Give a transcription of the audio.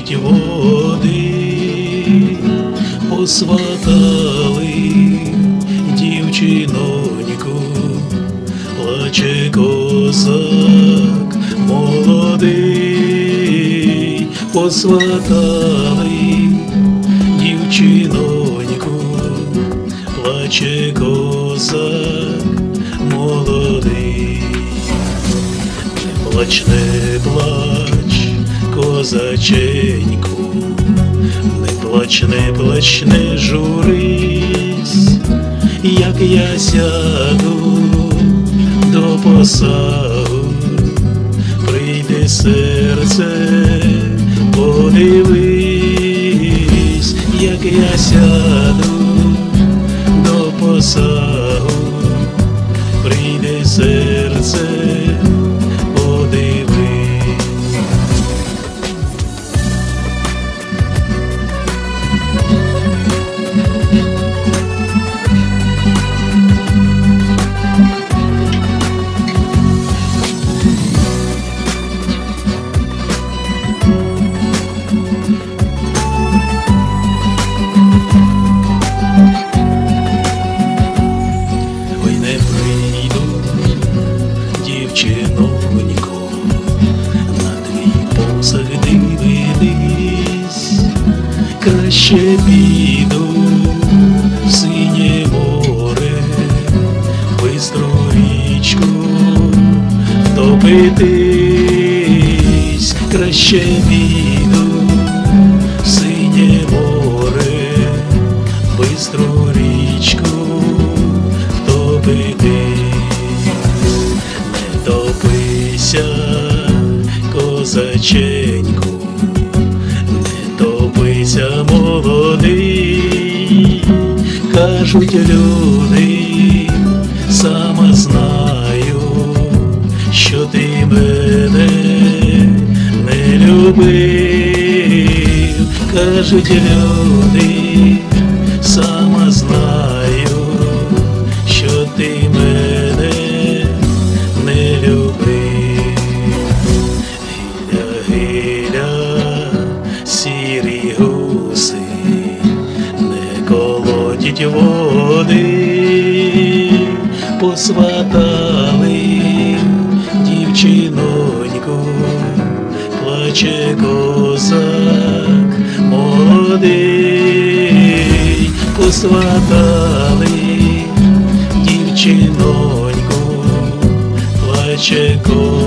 колодіть води, посватали дівчиноньку, плаче козак молодий, посватали дівчиноньку, плаче козак молодий. Не плач, не плач, козаченьку, не плач, не плач, не журись, як я сяду до посагу, прийде серце, подивись, як я сяду до посагу, прийде серце, втопитись, краще піду синє море, бистру річку втопити, не топися, козаченьку, не топися, молодий, кажуть люди, любив, кажуть люди, сама знаю, що ти мене не любив. Гиля, гиля, сірі гуси, не колотять води, посватали плаче козак молодий, посватали дівчиноньку, плаче козак